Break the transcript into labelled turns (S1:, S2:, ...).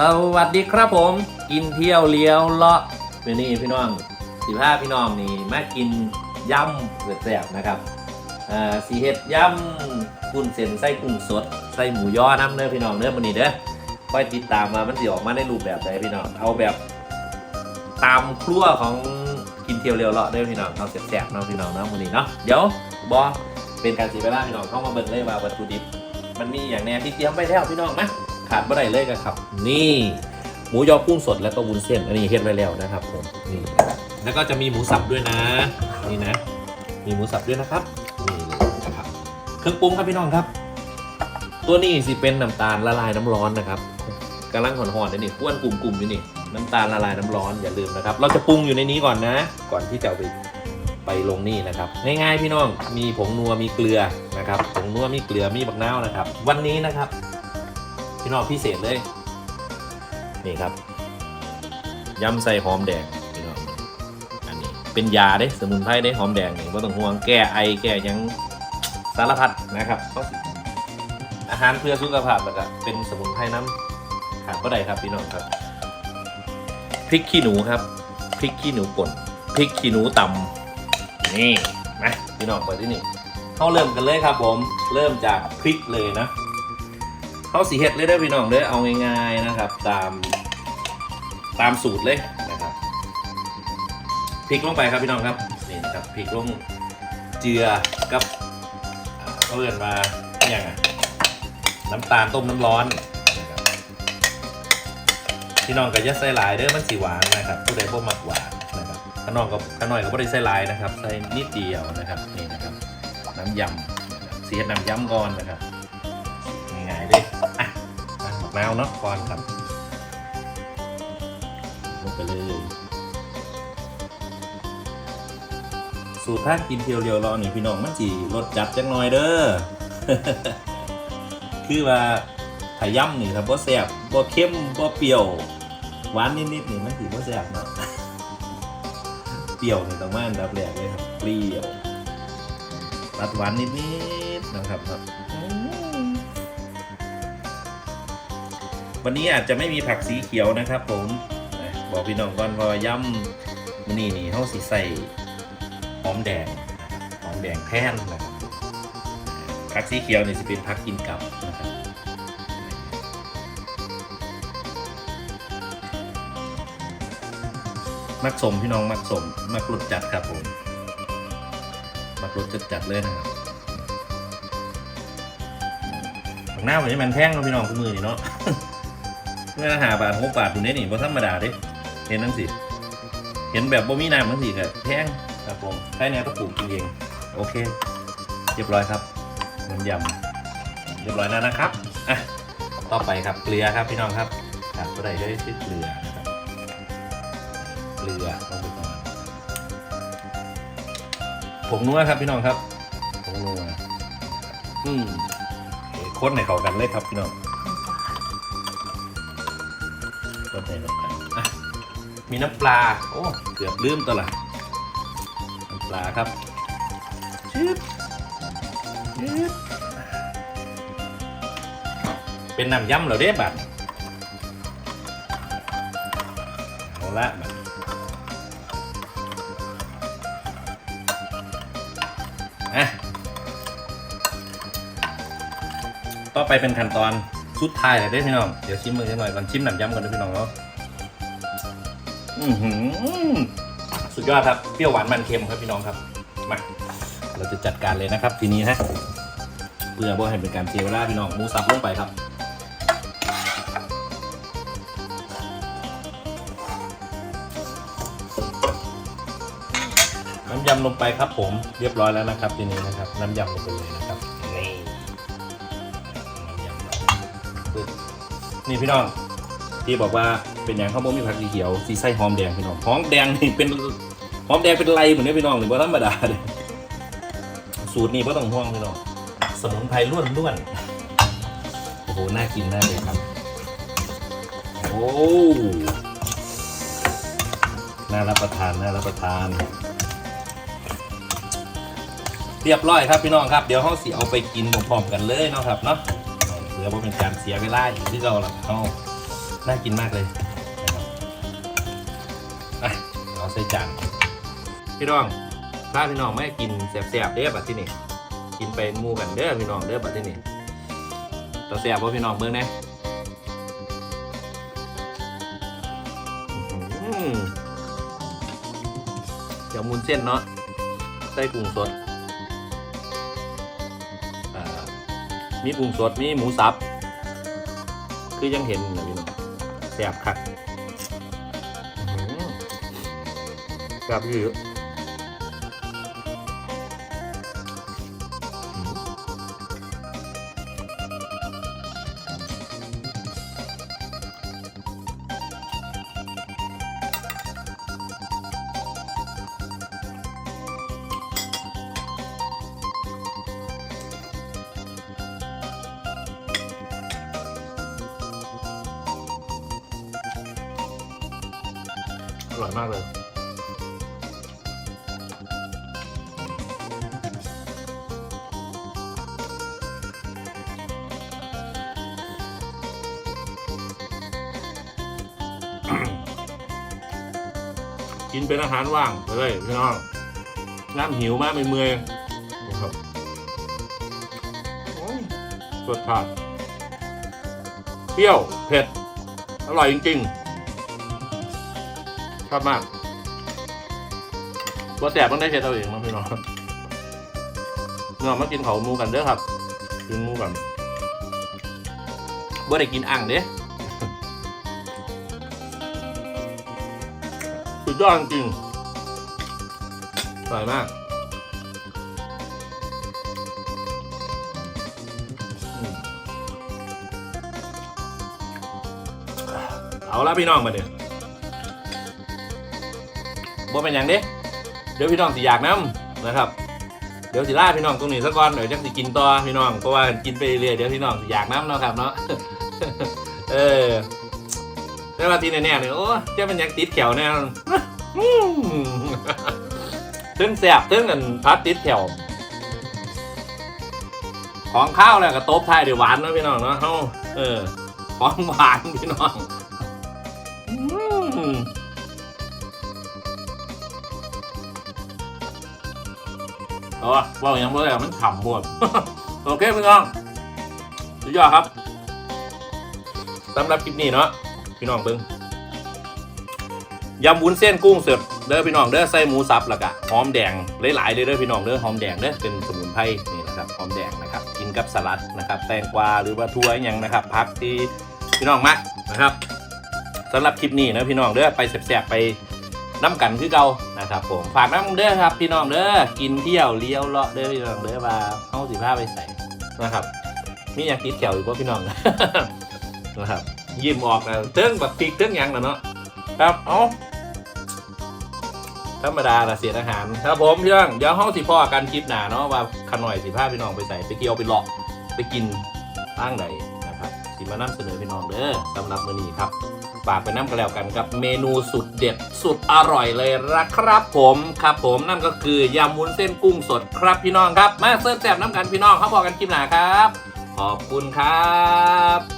S1: สวัสดีครับผม กินเที่ยวเลี้ยวเลาะมื่อนี้พี่น้องสิบห้าพี่น้องนี่มากินยำเแซ่บนะครับอ่าสีเห็ดยำกุ้นเส้นไส้กุ้งสดไส้หมูย่อน้ำเนื้อพี่น้องเนื้อมันนี่เด้อคอยติดตามมามันสิออกมาในรูปแบบใดพี่น้องเอาแบบตามครัวของกินเที่ยวเลี้ยวเลาะเด้อพี่น้องเอาแซ่บๆเนาะพี่น้องเนาะมันนี้เนาะเดี๋ยวบอเป็นการสียเวลาพี่น้องเข้ามาเบิ่งเลยว่าวัตถุดิบ มันมีอย่างแน่ที่เตรียมไปแล้วพี่น้องนะ ขาดเมื่อไรเลยกันครับ นี่หมูยอกุ้งสดแล้วก็วุ้นเส้นอันนี้เฮ็ดไว้แล้วนะครับผมนี่แล้วก็จะมีหมูสับด้วยนะ นี่นะ มีหมูสับด้วยนะครับนี่เลยนะครับเครื่องปรุงครับพี่น้องครับ ตัวนี้สิเป็นน้ำตาลละลายน้ำร้อนนะครับกำลังหอนๆเลยนี่ก้วนกลุ่มๆอยู่นี่น้ำตาลละลายน้ำร้อนอย่าลืมนะครับ เราจะปรุงอยู่ในนี้ก่อนนะ ก่อนที่จะเอาไปไปลงนี่นะครับ ง่ายๆพี่น้องมีผงนัวมีเกลือนะครับผงนัวมีเกลือมีบักนาวนะครับ วันนี้นะครับ พี่น้องพิเศษเลย นี่ครับยำใส่หอมแดงพี่น้องอันนี้เป็นยาเด้สมุนไพรเด้หอมแดงนี่ไม่ต้องห่วงแก้ไอแก้ยังสารพัดนะครับก็อาหารเพื่อสุขภาพแล้วก็เป็นสมุนไพรน้ำขาดก็ได้ครับพี่น้องครับพริกขี้หนูครับพริกขี้หนูป่นพริกขี้หนูตำนี่มาพี่น้องเปิดที่นี่เขาเริ่มกันเลยครับผม เริ่มจากพริกเลยนะ เขาสีเห็ดเลยเด้พี่น้องเด้อเอาง่ายๆนะครับ ตามตามสูตรเลยนะครับพริกลงไปครับพี่น้องครับนี่นะครับพริกลงเจือกับอ่าเขาเรียกมาอย่างน้ำตาลต้มน้ำร้อนนะครับพี่น้องก็อย่าใส่หลายเด้อมันสีหวานนะครับผู้ใดบ่มักหวานนะครับข้างนอกกับข้างนอกก็ไม่ได้ใส่ลายนะครับใส่นิดเดียวนะครับนี่นะครับ น้ำยำนะครับเสียน้ำยำก่อนนะครับ มาหมักนวเนาะก่อนครับลงไปเลยสูตรถ้ากินเทียวเรียวรอนี่พี่น้องมันจีรสจัดจังหน่อยเด้อ คือว่าถ้าย่ำนี่ครับบ่แซ่บบ่เค็มบ่เปรี้ยว หวานนิดๆนี่มันสีบ่แซ่บเนาะเปรี้ยวนี่ต้องมาอันดับแรกเลยครับเปรี้ยวตัดหวานนิดๆนะครับครับ วันนี้อาจจะไม่มีผักสีเขียวนะครับ ผมบอกพี่น้องก่อนพราย่ำนี้นี่เขาสิใส่หอมแดงหอมแดงแท่นนะครับผักสีเขียวนี่สิเป็นผักกินกับนะครับมักสมพี่น้องมักสมมักรสจัดครับผมมักรสจัดจัดเลยนะครับหน้าเหมือนมันแพงเนาะพี่น้องทุกมือนี่เนาะ เมื่อหาบาทหกบาทอยู่ในนี่บ่ธรรมดาเด้เห็นนั่นสิ เห็นแบบบ่มีน้ำนั่นสิก็แพงครับผมใช้แนวก็ปลูกจริงๆโอเค เรียบร้อยครับน้ำยำเรียบร้อยแล้วนะครับอะต่อไปครับเกลือครับพี่น้องครับขาดก็ได้ด้วยที่เกลือนะครับเกลือลงไปก่อนผงนัวครับพี่น้องครับผงนัวอืมเคคนในเขากันเลยครับพี่น้อง คนในเข้ากันอะมีน้ำปลา โอ้ เกือบลืมตัวละน้ำปลาครับชึบเป็นน้ำยำเหรอเด้บัดเอาละบัดอะต่อไปเป็นขั้นตอน สุดท้ายเลยเด้พี่น้อง เดี๋ยวชิมมือหน่อยก่อนชิมน้ำยำก่อนนะพี่น้องเนาะอือหือสุดยอดครับ เปรี้ยวหวานมันเค็มครับพี่น้องครับ มา เราจะจัดการเลยนะครับ ทีนี้ฮะ เพื่อบ่ให้เป็นการเสียเวลาพี่น้องหมูสับลงไปครับน้ำยำลงไปครับผมเรียบร้อยแล้วนะครับ ทีนี้นะครับ น้ำยำลงไปเลยนะครับ นี่พี่น้องที่บอกว่าเป็นอย่างข้าวโพดมีผักสีเขียวสีไส้หอมแดงพี่น้องหอมแดงนี่เป็นหอมแดงเป็นไรเหมือนนี้พี่น้องหรือว่าธรรมดาเลยสูตรนี้ก็ต้องห่วงพี่น้องสมุนไพรล้วนๆโอ้โหน่ากินมากเลยครับโอ้น่ารับประทานน่ารับประทาน เรียบร้อยครับพี่น้องครับ เดี๋ยวเขาสิเอาไปกินพร้อมๆกันเลยเนาะครับเนาะ เพื่อว่าเป็นการเสียเวลาอีกที่เราหละเขาน่ากินมากเลยนะครับอะเอาใส่จานพี่น้องถ้าพี่น้องไม่กินแซ่บๆเด้อบัดที่นี่กินไปมูกันเด้อพี่น้องเด้อบัดที่นี่ตาแซ่บบ่พี่น้องเบิ่งแหน่อื้อหือเดี๋ยวมุนเส้นเนาะใส่กุ้งสด มีกุ้งสดมีหมูสับ คือยังเห็นนะพี่น้องแซ่บคักแซ่บอยู่อื้ อร่อยมากเลย กินเป็นอาหารว่างไปเลยพี่น้องน้ำหิวมากไม่เมื่อยนะครับโอ้ยรสชาติเปรี้ยว เผ็ด อร่อยจริง ๆ ชอบมากว่แสบต้องได้เผ็ดเอาเองมั้งพี่น้องเนื้อมากินเขาหมูกันเด้อครับกินหมูกันบ่ได้กินอ่างเด้สุดยอดจริงอร่อยมากเอาละพี่น้องมาเดี๋ยว บ่เป็นอย่างเด้เดี๋ยวพี่น้องสิอยากน้ำนะครับ เดี๋ยวสิล่าพี่น้องตรงนี้ซะก่อนเดี๋ยวจังสิกินต่อพี่น้องเพราะว่ากินไปเรื่อยเดี๋ยวพี่น้องสิอยากน้ำเนาะครับเนาะเออแต่ว่าทีแน่ๆเนี่ยโอ้เจ้ามันยังติดแขวแน่ตึ้งแสบตึ้งกันพัดติดแถวของข้าวแล้วก็ตบท้ายเดี๋ยวหวานเนาะพี่น้องเนาะเฮาเออของหวานพี่น้อง อออว่าอย่างไรมันฉ่ำหมดโอเคพี่น้องสุดยอดครับสำหรับคลิปนี้เนาะพี่น้องเบิ้งยำวุ้นเส้นกุ้งสดเด้อพี่น้องเด้อใส่หมูสับแล้วก็หอมแดงหลายๆเลยเด้อพี่น้องเด้อหอมแดงเด้อเป็นสมุนไพรนี่นะครับหอมแดงนะครับกินกับสลัดนะครับ แตงกวาหรือว่าถั่วอหยังนะครับพักที่พี่น้องมานะครับสำหรับคลิปนี้นะพี่น้องเด้อไปแสบๆไป น้ำกันคือเก่านะครับผมฝากน้ำเด้อครับพี่น้องเด้อกินเที่ยวเลี้ยวเลาะเด้อพี่น้องเด้อว่าเฮาสิพาไปใส่นะครับ มีอยางติดแขวอยู่ป่ะพี่น้องนะครับยิ้มออกนะเติ้งแบบปีกเติ้งยังนะเนาะครับเอ้าธรรมดาละเสียอาหารครับผมพี่น้องเดี๋ยวห้องสิพ่อกันคลิปหนาเนาะว่าขน่อยสิพาพี่น้องไปใส่ไปเที่ยวไปเลาะไปกินตั้งไหนนะครับสิมานำเสนอพี่น้องเด้อสำหรับมื้อนี้ครับ ฝากไปน้ำกันแล้วกันกับเมนูสุดเด็ดสุดอร่อยเลยนะครับผมครับผมนั่นก็คือยำวุ้นเส้นกุ้งสดครับพี่น้องครับ มาเสิร์ฟแซ่บน้ำกันพี่น้องเขาบอกกันคลิปหนาครับ ขอบคุณครับ